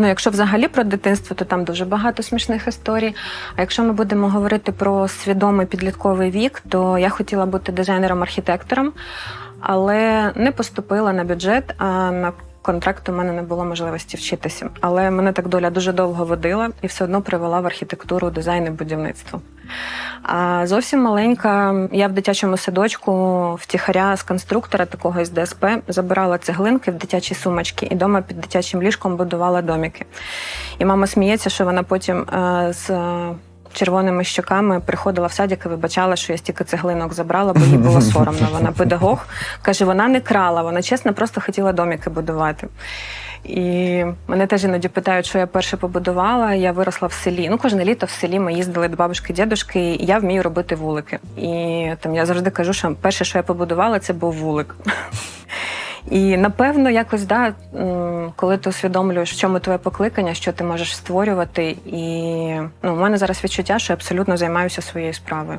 Ну, якщо взагалі про дитинство, то там дуже багато смішних історій. А якщо ми будемо говорити про свідомий підлітковий вік, то я хотіла бути дизайнером-архітектором, але не поступила на бюджет, а на контракт у мене не було можливості вчитися. Але мене так доля дуже довго водила і все одно привела в архітектуру, дизайн і будівництво. А зовсім маленька, я в дитячому садочку втіхаря з конструктора такого із ДСП забирала цеглинки в дитячі сумочки і дома під дитячим ліжком будувала домики. І мама сміється, що вона потім е, з червоними щоками приходила в садик і вибачала, що я стільки цеглинок забрала, бо їй було соромно. Вона педагог. Каже, вона не крала, вона чесно просто хотіла домики будувати. І мене теж іноді питають, що я перше побудувала. Я виросла в селі. Ну, кожне літо в селі ми їздили до бабушки, дідушки, і я вмію робити вулики. І там я завжди кажу, що перше, що я побудувала, це був вулик. І напевно, якось да, коли ти усвідомлюєш, в чому твоє покликання, що ти можеш створювати, і ну, у мене зараз відчуття, що я абсолютно займаюся своєю справою.